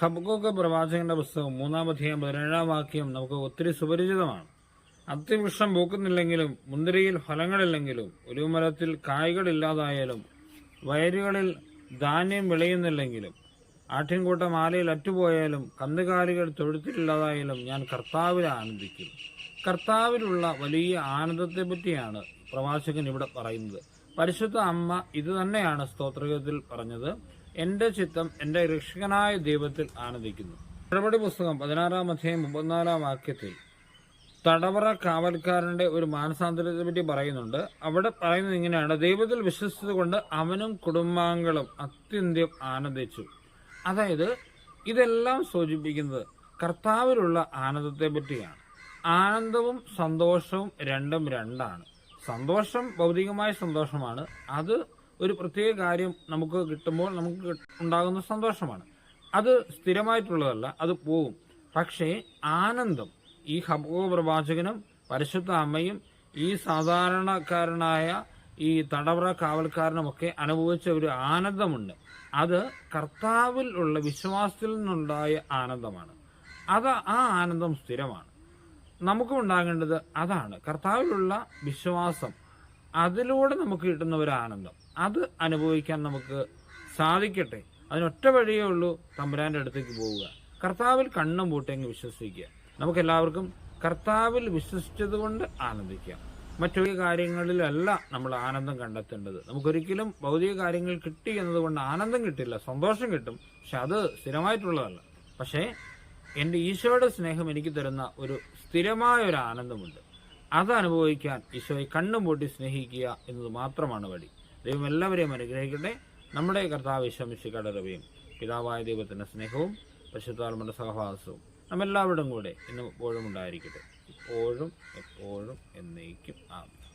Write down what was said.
ഹബക്കൊക്കെ പ്രവാചകന്റെ പുസ്തകം മൂന്നാം അധ്യായം പതിനേഴാം വാക്യം നമുക്ക് ഒത്തിരി സുപരിചിതമാണ്. അത്തിവൃക്ഷം പൂക്കുന്നില്ലെങ്കിലും മുന്തിരിയിൽ ഫലങ്ങളില്ലെങ്കിലും ഒരു മരത്തിൽ കായ്കളില്ലാതായാലും വയലുകളിൽ ധാന്യം വിളയുന്നില്ലെങ്കിലും ആട്ടിൻകൂട്ടം ആലയിൽ അറ്റുപോയാലും കന്നുകാലികൾ തൊഴുത്തിലില്ലാതായാലും ഞാൻ കർത്താവിൽ ആനന്ദിക്കും. കർത്താവിലുള്ള വലിയ ആനന്ദത്തെ പറ്റിയാണ് പ്രവാചകൻ ഇവിടെ പറയുന്നത്. പരിശുദ്ധ അമ്മ ഇത് തന്നെയാണ് സ്തോത്രകത്തിൽ പറഞ്ഞത്. എന്റെ ചിത്തം എന്റെ രക്ഷകനായ ദൈവത്തിൽ ആനന്ദിക്കുന്നു നടപടി പുസ്തകം പതിനാറാം അധ്യായം മുപ്പത്തിനാലാം വാക്യത്തിൽ തടവറ കാവൽക്കാരന്റെ ഒരു മാനസാന്തരത്തെ പറ്റി പറയുന്നുണ്ട്. അവിടെ പറയുന്നത് ഇങ്ങനെയാണ് ദൈവത്തിൽ വിശ്വസിച്ചത് കൊണ്ട് അവനും കുടുംബാംഗങ്ങളും അത്യന്തം ആനന്ദിച്ചു. അതായത് ഇതെല്ലാം സൂചിപ്പിക്കുന്നത് കർത്താവിലുള്ള ആനന്ദത്തെ പറ്റിയാണ്. ആനന്ദവും സന്തോഷവും രണ്ടും രണ്ടാണ്. സന്തോഷം ഭൗതികമായ സന്തോഷമാണ്. അത് ഒരു പ്രത്യേക കാര്യം നമുക്ക് കിട്ടുമ്പോൾ നമുക്ക് ഉണ്ടാകുന്ന സന്തോഷമാണ്. അത് സ്ഥിരമായിട്ടുള്ളതല്ല അത് പോവും. പക്ഷേ ആനന്ദം ഈ ഹബോ പ്രവാചകനും പരിശുദ്ധ അമ്മയും ഈ സാധാരണക്കാരനായ ഈ തടവറ കാവൽക്കാരനുമൊക്കെ അനുഭവിച്ച ഒരു ആനന്ദമുണ്ട്. അത് കർത്താവിൽ ഉള്ള വിശ്വാസത്തിൽ നിന്നുണ്ടായ ആനന്ദമാണ്. അത് ആ ആനന്ദം സ്ഥിരമാണ്. നമുക്കും ഉണ്ടാകേണ്ടത് അതാണ്. കർത്താവിലുള്ള വിശ്വാസം. അതിലൂടെ നമുക്ക് കിട്ടുന്ന ഒരു ആനന്ദം. അത് അനുഭവിക്കാൻ നമുക്ക് സാധിക്കട്ടെ. അതിനൊറ്റ വഴിയേ ഉള്ളൂ തമ്പുരാന്റെ അടുത്തേക്ക് പോവുക. കർത്താവിൽ കണ്ണും പൂട്ടെങ്കിൽ വിശ്വസിക്കുക. നമുക്കെല്ലാവർക്കും കർത്താവിൽ വിശ്വസിച്ചത് കൊണ്ട് ആനന്ദിക്കാം. മറ്റൊരു കാര്യങ്ങളിലല്ല നമ്മൾ ആനന്ദം കണ്ടെത്തേണ്ടത്. നമുക്കൊരിക്കലും ഭൗതിക കാര്യങ്ങൾ കിട്ടി എന്നതുകൊണ്ട് ആനന്ദം കിട്ടില്ല സന്തോഷം കിട്ടും. പക്ഷെ അത് സ്ഥിരമായിട്ടുള്ളതല്ല. പക്ഷേ എന്റെ ഈശോയുടെ സ്നേഹം എനിക്ക് തരുന്ന ഒരു സ്ഥിരമായ ഒരു ആനന്ദമുണ്ട്. അത് അനുഭവിക്കാൻ ഈശോയെ കണ്ണും സ്നേഹിക്കുക എന്നത് മാത്രമാണ് വഴി. ദൈവം എല്ലാവരെയും അനുഗ്രഹിക്കട്ടെ. നമ്മുടെ കർത്താവ് ഈശോമിശിക്കയുടെ രവിയും പിതാവായ ദൈവത്തിന്റെ സ്നേഹവും പരിശുദ്ധാത്മന്റെ സഹവാസവും നമ്മെല്ലാവരുടെയും കൂടെ ഇന്നും എപ്പോഴും ഉണ്ടായിരിക്കട്ടെ. ഇപ്പോഴും എപ്പോഴും എന്നേക്കും. ആമേൻ.